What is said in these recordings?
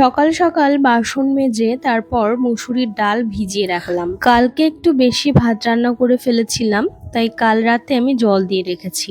সকাল সকাল বাসন মেজে তারপর মুসুরির ডাল ভিজিয়ে রাখলাম। কালকে একটু বেশি ভাত রান্না করে ফেলেছিলাম, তাই কাল রাতে আমি জল দিয়ে রেখেছি।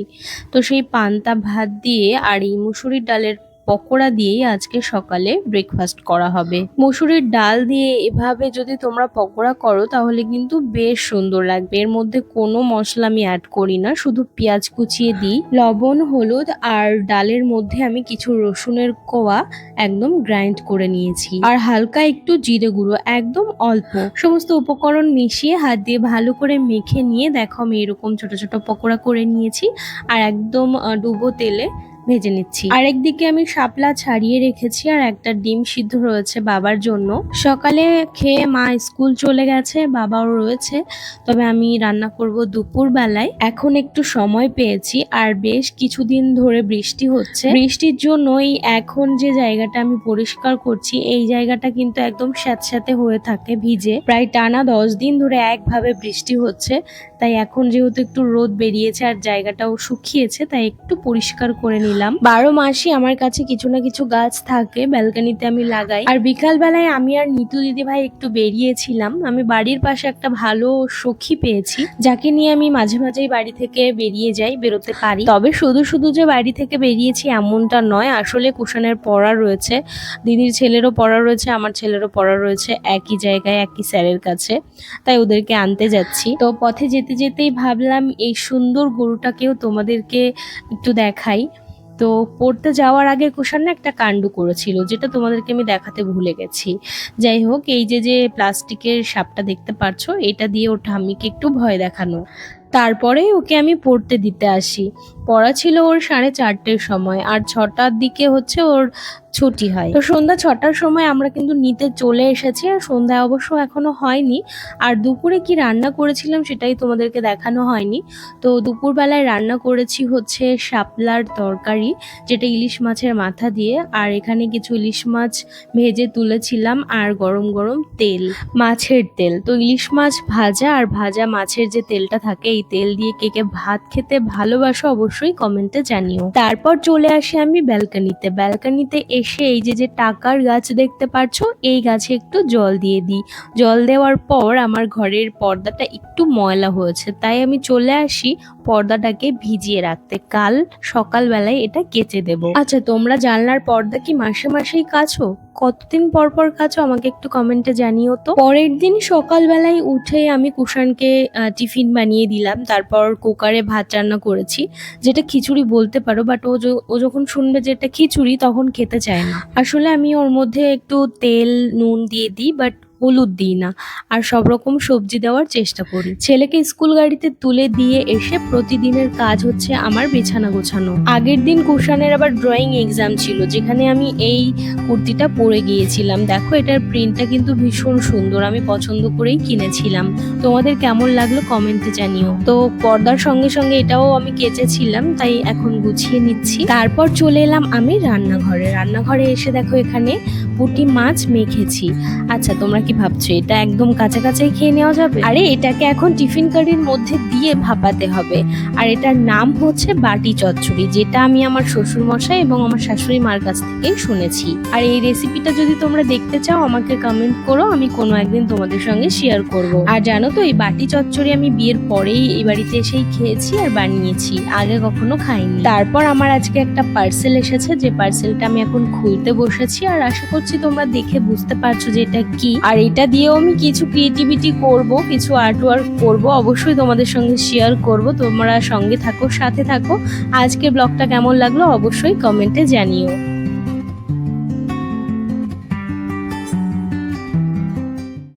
তো সেই পান্তা ভাত দিয়ে আর এই মুসুরির ডালের পকোড়া দিয়েই আজকে সকালে ব্রেকফাস্ট করা হবে। মসুরের ডাল দিয়ে এভাবে যদি তোমরা পকোড়া করো, তাহলে কিন্তু বেশ সুন্দর লাগবে। এর মধ্যে কোনো মশলা আমি অ্যাড করি না, শুধু পেঁয়াজ কুচিয়ে দিই। লবণ, হলুদ আর ডালের মধ্যে আমি কিছু রসুনের কোয়া একদম গ্রাইন্ড করে নিয়েছি। আর হালকা একটু জিরে গুঁড়ো, একদম অল্প। সমস্ত উপকরণ মিশিয়ে হাত দিয়ে ভালো করে মেখে নিয়ে দেখো আমি এরকম ছোট ছোট পকোড়া করে নিয়েছি। আর একদম ডুবো তেলে ভেজে নিচ্ছি। আরেকদিকে আমি শাপলা ছাড়িয়ে রেখেছি আর একটা ডিম সিদ্ধ রয়েছে বাবার জন্য। সকালে খেয়ে মা স্কুল চলে গেছে, বাবাও রয়েছে। তবে আমি রান্না করব দুপুর বেলায় এখন একটু সময় পেয়েছি আর বেশ কিছুদিন ধরে বৃষ্টি হচ্ছে। বৃষ্টির জন্য এই এখন যে জায়গাটা আমি পরিষ্কার করছি, এই জায়গাটা কিন্তু একদম স্যাঁতস্যাঁতে হয়ে থাকে ভিজে। প্রায় টানা দশ দিন ধরে একভাবে বৃষ্টি হচ্ছে। তাই এখন যেহেতু একটু রোদ বেরিয়েছে আর জায়গাটাও শুকিয়েছে, তাই একটু পরিষ্কার করে নিলাম বারো মাসই আমার কাছে কিছু না কিছু গাছ থাকে, ব্যালকানিতে আমি লাগাই। আর বিকাল বেলায় আমি আর নিতু দিদি ভাই একটু বেরিয়েছিলাম। আমি বাড়ির পাশে একটা ভালো সখী পেয়েছি, যাকে নিয়ে আমি মাঝে মাঝেই বাড়ি থেকে বেরিয়ে যাই, বেরোতে পারি। তবে শুধু শুধু যে বাড়ি থেকে বেরিয়েছি এমনটা নয়, আসলে কুশনের পড়া রয়েছে, দিদির ছেলেরও পড়া রয়েছে, আমার ছেলেরও পড়া রয়েছে একই জায়গায়, একই স্যারের কাছে। তাই ওদেরকে আনতে যাচ্ছি। তো পথে যেতে যেতেই ভাবলাম, এই সুন্দর গরুটাকেও তোমাদেরকে একটু দেখাই। তো পড়তে যাওয়ার আগে কুষাণ না একটা কাণ্ড করেছিল, যেটা তোমাদেরকে আমি দেখাতে ভুলে গেছি। যাই হোক, এই যে যে প্লাস্টিকের সাপটা দেখতে পারছ, এটা দিয়ে ওর ঠাম্মিকে একটু ভয় দেখানো। তারপরে ওকে আমি পড়তে দিতে আসি। পড়া ছিল ওর সাড়ে চারটের সময়, আর ছটার দিকে হচ্ছে ওর ছুটি হয়। তো সন্ধ্যা ছটার সময় আমরা কিন্তু নিতে চলে এসেছি আর সন্ধ্যা অবশ্য এখনও হয়নি। আর দুপুরে কি রান্না করেছিলাম সেটাই তোমাদেরকে দেখানো হয়নি। তো দুপুরবেলায় রান্না করেছি হচ্ছে শাপলার তরকারি, যেটা ইলিশ মাছের মাথা দিয়ে। আর এখানে কিছু ইলিশ মাছ ভেজে তুলেছিলাম আর গরম গরম তেল, মাছের তেল। তো ইলিশ মাছ ভাজা আর ভাজা মাছের যে তেলটা থাকে, এই তেল দিয়ে কে কে ভাত খেতে ভালোবাসো অবশ্যই কমেন্টে জানিও। তারপর চলে আসি আমি ব্যালকানিতে। ব্যালকানিতে এসে এই যে যে টাকার গাছ দেখতে পাচ্ছ এই গাছে একটু জল দিয়ে দিই। জল দেওয়ার পর আমার ঘরের পর্দাটা একটু ময়লা হয়েছে, তাই আমি চলে আসি পর্দাটাকে ভিজিয়ে রাখতে। কাল সকালবেলায় এটা কেচে দেব। আচ্ছা তোমরা জানলার পর্দা কি মাসে মাসেই কাছো? কতদিন পর পর খাচ্ছ আমাকে একটু কমেন্টে জানিও তো। পরের দিন সকালবেলায় উঠে আমি কুষাণকে টিফিন বানিয়ে দিলাম। তারপর কুকারে ভাত রান্না করেছি, যেটা খিচুড়ি বলতে পারো বাট ও ও যখন শুনবে যে এটা খিচুড়ি তখন খেতে চায় না। আসলে আমি ওর মধ্যে একটু তেল, নুন দিয়ে দিই বাট হলুদ দিই না। আর সব রকম সবজি দেওয়ার চেষ্টা করি। ছেলেকে স্কুল গাড়িতে তুলে দিয়ে এসে প্রতিদিনের কাজ হচ্ছে আমার বিছানা গোছানো। আগের দিন কুষাণের আবার ড্রয়িং এক্সাম ছিল, যেখানে আমি এই কুর্তিটা পরে গিয়েছিলাম। দেখো, এটার প্রিন্টটা কিন্তু ভীষণ সুন্দর, আমি পছন্দ করেই কিনেছিলাম। তোমাদের কেমন লাগল কমেন্টে জানিও। তো পর্দার সঙ্গে সঙ্গে এটাও আমি কেচেছিলাম, তাই এখন গুছিয়ে নিচ্ছি। তারপর চলে এলাম আমি রান্নাঘরে। রান্নাঘরে এসে দেখো এখানে পুঁটি মাছ মেখেছি। আচ্ছা তোমরা কি ভাবছ, এটা একদম কাঁচা কাঁচাই খেয়ে নেওয়া যাবে? আরে, এটাকে এখন টিফিন কারির মধ্যে দিয়ে ভাপাতে হবে। আর এটার নাম হচ্ছে বাটি চচ্চড়ি, যেটা আমি আমার শ্বশুর মশাই এবং আমার শাশুড়ি মার কাছ থেকেই শুনেছি। আর এই রেসিপিটা যদি তোমরা দেখতে চাও, আমাকে কমেন্ট করো, আমি কোনো একদিন তোমাদের সঙ্গে শেয়ার করব। আর জানো তো, এই বাটি চচ্চড়ি আমি বিয়ের পরেই এই বাড়িতে এসেই খেয়েছি আর বানিয়েছি, আগে কখনো খাইনি। তারপর আমার আজকে একটা পার্সেল এসেছে, যে পার্সেলটা আমি এখন খুলতে বসেছি, আর আশা করছি, তোমরা দেখে বুঝতে পারছ যে এটা কি। আর এটা দিয়েও আমি কিছু ক্রিয়েটিভিটি করব, কিছু আর্ট ওয়ার্ক করব, অবশ্যই তোমাদের সঙ্গে শেয়ার করব। তোমরা সঙ্গে থাকো, সাথে থাকো। আজকের ব্লগটা কেমন লাগল অবশ্যই কমেন্টে জানিও।